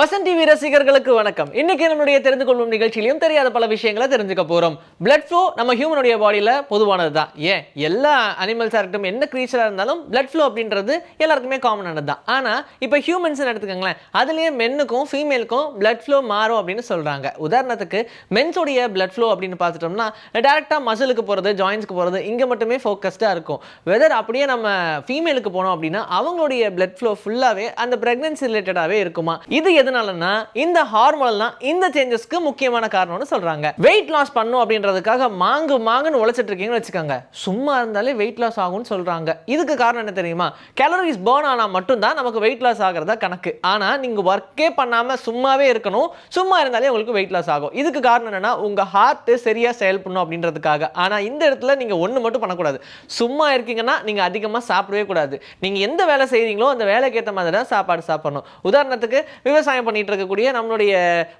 Vasan TV ரசிகர்களுக்கு வணக்கம். இன்னைக்கு நம்மளுடைய தெரிந்து கொள்ளும் நிகழ்ச்சியிலும் தெரியாத பல விஷயங்களை தெரிஞ்சுக்க போறோம். பிளட் ஃப்ளோ நம்ம ஹியூமனுடைய பாடியில் பொதுவானது தான் ஏன்? எல்லா அனிமல்ஸாக இருக்கட்டும் என்ன கிரீச்சராக இருந்தாலும் பிளட் ஃப்ளோ அப்படின்றது எல்லாருக்குமே காமனானது தான் ஆனால் இப்போ ஹியூமன்ஸ் எடுத்துக்கோங்களேன் அதுலேயே மென்னுக்கும் ஃபீமேலுக்கும் பிளட் ஃப்ளோ மாறும் அப்படின்னு சொல்கிறாங்க உதாரணத்துக்கு மென்ஸோடைய பிளட் ஃப்ளோ அப்படின்னு பார்த்துட்டோம்னா டேரெக்டாக மசிலுக்கு போகிறது ஜாயின்ஸ்க்கு போகிறது இங்கே மட்டுமே ஃபோக்கஸ்டாக இருக்கும். வெதர் அப்படியே நம்ம ஃபீமேலுக்கு போனோம் அப்படின்னா அவங்களுடைய பிளட் ஃப்ளோ ஃபுல்லாகவே அந்த ப்ரெக்னன்சி ரிலேட்டடாகவே இருக்குமா? இது எதனாலன்னா இந்த ஹார்மோன் தான் இந்த சேஞ்சஸ்க்கு முக்கியமான காரணம்னு சொல்றாங்க. வெயிட் லாஸ் பண்ணும் அப்படின்றதுக்காக மாங்கு மாங்குன்னு உழைச்சிட்டு இருக்கீங்கன்னு வச்சுக்கோங்க. சும்மா இருந்தாலே வெயிட் லாஸ் ஆகும்னு சொல்றாங்க. இதுக்கு காரணம் என்ன தெரியுமா? கேலரிஸ் பேர்ன் ஆனால் மட்டும்தான் நமக்கு வெயிட் லாஸ் ஆகிறதா கணக்கு. ஆனால் நீங்கள் ஒர்க்கே பண்ணாமல் சும்மாவே இருக்கணும். சும்மா இருந்தாலே உங்களுக்கு வெயிட் லாஸ் ஆகும். இதுக்கு காரணம் என்னன்னா உங்கள் ஹார்ட் சரியாக செயல்படணும் அப்படின்றதுக்காக. ஆனால் இந்த இடத்துல நீங்கள் ஒன்று மட்டும் பண்ணக்கூடாது. சும்மா இருக்கீங்கன்னா நீங்கள் அதிகமாக சாப்பிடவே கூடாது. நீங்கள் எந்த வேலை செய்கிறீங்களோ அந்த வேலைக்கு ஏற்ற மாதிரி தான் சாப்பாடு சாப்பிடணும். உதாரணத்துக்கு விவசாயம் பண்ணிட்டு இருக்கக்கூடிய நம்மளுடைய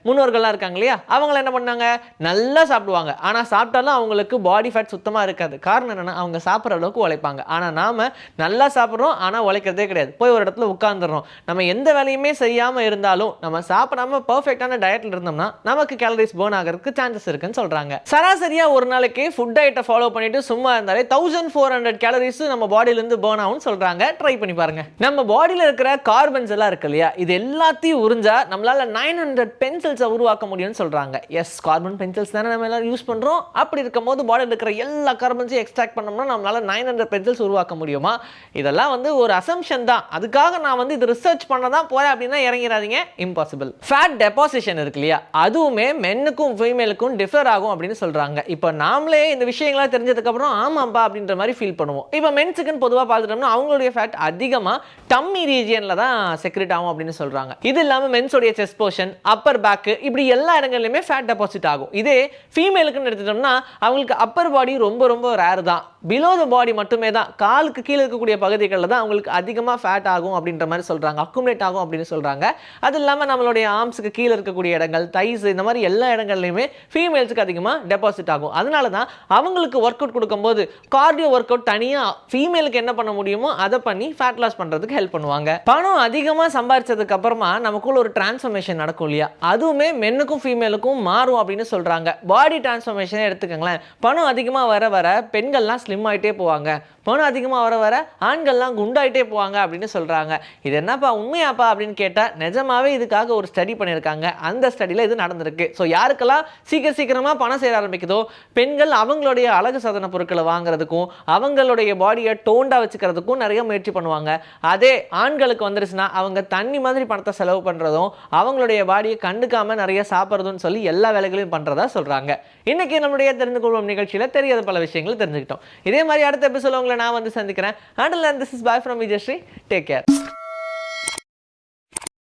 முன்னோர்கள்லாம் இருக்காங்க இல்லையா? அவங்கள என்ன பண்ணாங்க? நல்லா சாப்பிடுவாங்க. ஆனால் சாப்பிட்டாலும் அவங்களுக்கு பாடி ஃபேட் சுத்தமாக இருக்காது. காரணம் என்னன்னா அவங்க சாப்பிட்ற அளவுக்கு உழைப்பாங்க. ஆனால் நாம் நல்லா சாப்பிட்றோம் ஆனால் உழைக்கிறதே கிடையாது. போய் ஒரு இடத்துல உட்காந்துடுறோம் நம்ம எந்த வேலையுமே செய்யாமல் இருந்தாலும் நம்ம சாப்பிடாம பர்ஃபெக்டான டயட்டில் இருந்தோம்னா நமக்கு கேலரிஸ் பேர்ன் ஆகிறதுக்கு சான்சஸ் இருக்குன்னு சொல்றாங்க. சராசரியா ஒரு நாளைக்கு ஃபுட் டயட்டை ஃபாலோ பண்ணிட்டு சும்மா இருந்தாலே தௌசண்ட் ஃபோர் ஹண்ட்ரட் கேலரிஸ் நம்ம பாடியிலேருந்து பேர்ன் ஆகும்னு சொல்றாங்க. ட்ரை பண்ணி பாருங்க. நம்ம பாடியில் இருக்கிற கார்பன்ஸ் எல்லாம் இருக்கு இல்லையா? இது எல்லாத்தையும் உறிஞ்சா நம்மளால நைன் ஹண்ட்ரட் பென்சில்ஸை உருவாக்க முடியும்னு சொல்கிறாங்க எஸ் கார்பன் பென்சில்ஸ் தானே நம்ம எல்லாம் யூஸ் பண்ணுறோம் அப்படி இருக்கும்போது பாடியில் இருக்கிற எல்லா கார்பன்ஸையும் எக்ஸ்ட்ராக்ட் பண்ணோம்னா நம்மளால நைன் ஹண்ட்ரட் பென்சில்ஸ் உருவாக்க முடியுமா? இதெல்லாம் வந்து ஒரு அசம்ஷன் தான். அதுக்காக நான் வந்து இது ரிசர்ச் பண்ண தான் போறேன் அப்படின்னா இறங்கிறாதீங்க இம்பாசிபிள் ஃபேட் டெபாசிஷன் இருக்கு இல்லையா? அதுவுமே மென்னுக்கும் ஃபீமேலுக்கும் டிஃபர் ஆகும் அப்படின்னு சொல்கிறாங்க இப்போ நாமளே இந்த விஷயங்கள்லாம் தெரிஞ்சதுக்கப்புறம் ஆமாம்ப்பா அப்படின்ற மாதிரி ஃபீல் பண்ணுவோம். இப்போ மென்ஸுக்குன்னு பொதுவாக பார்த்துட்டோம்னா அவங்களுடைய ஃபேட் அதிகமாக டம்மி ரீஜியனில் தான் செக்ரெட் ஆகும் அப்படின்னு சொல்கிறாங்க இது இல்லாமல் மென்ஸோடைய செஸ்ட் போர்ஷன் அப்பர் பேக்கு இப்படி எல்லா இடங்கள்லையுமே ஃபேட் டெபாசிட் ஆகும். இதே ஃபீமேலுக்குன்னு எடுத்துட்டோம்னா அவங்களுக்கு அப்பர் பாடி ரொம்ப ரொம்ப ரேர் தான். பிலோ த பாடி மட்டுமே தான் காலுக்கு கீழே இருக்கக்கூடிய பகுதிகளில் தான் அவங்களுக்கு அதிகமாக ஃபேட் ஆகும் அப்படின்ற மாதிரி சொல்கிறாங்க அக்குமுலேட் ஆகும் அப்படின்னு சொல்கிறாங்க அது இல்லாமல் நம்மளுடைய ஆர்ம்ஸுக்கு கீழே இருக்கக்கூடிய இடங்கள் தைஸ் இந்த மாதிரி எல்லா இடங்கள்லையுமே ஃபீமேல்ஸுக்கு அதிகமாக டெபாசிட் ஆகும். அதனால தான் அவங்களுக்கு ஒர்க் அவுட் கொடுக்கும்போது கார்டியோ ஒர்க் அவுட் தனியாக ஃபீமேலுக்கு என்ன பண்ண முடியுமோ அதை பண்ணி ஃபேட் லாஸ் பண்ணுறதுக்கு ஹெல்ப் பண்ணுவாங்க. பணம் அதிகமாக சம்பாரிச்சதுக்கு அப்புறமா நமக்குள்ள ஒரு டிரான்ஸ்ஃபர்மேஷன் நடக்கும் இல்லையா? அதுவுமே மென்னுக்கும் ஃபீமேலுக்கும் மாறும் அப்படின்னு சொல்கிறாங்க பாடி டிரான்ஸ்ஃபர்மேஷனே எடுத்துக்கோங்களேன். பணம் அதிகமாக வர வர பெண்கள்லாம் ஸ்லிம் ஆகிட்டே போவாங்க. பணம் அதிகமாக வர வர ஆண்கள்லாம் குண்டாயிட்டே போவாங்க அப்படின்னு சொல்கிறாங்க இது என்னப்பா உண்மையாப்பா அப்படின்னு கேட்டால் நிஜமாவே இதுக்காக ஒரு ஸ்டடி பண்ணியிருக்காங்க. அந்த ஸ்டடியில் இது நடந்திருக்கு. ஸோ யாருக்கெல்லாம் சீக்கிரம் சீக்கிரமாக பணம் சேர ஆரம்பிக்குதோ பெண்கள் அவங்களுடைய அழகு சாதன பொருட்களை வாங்குறதுக்கும் அவங்களுடைய பாடியை டோண்டாக வச்சுக்கிறதுக்கும் நிறைய முயற்சி பண்ணுவாங்க. அதே ஆண்களுக்கு வந்துருச்சுன்னா அவங்க தண்ணி மாதிரி பணத்தை செலவு பண்ணுறதும் அவங்களுடைய பாடியை கண்டுக்காமல் நிறைய சாப்பிட்றதுன்னு சொல்லி எல்லா வேலைகளையும் பண்ணுறதா சொல்கிறாங்க இன்றைக்கி நம்முடைய தெரிந்து கொள்வோம் நிகழ்ச்சியில் தெரியாத பல விஷயங்கள் தெரிஞ்சுக்கிட்டோம். இதே மாதிரி அடுத்த எபிசோட உங்களை நான் வந்து சந்திக்கிறேன். And this is boy from Vijayasri take care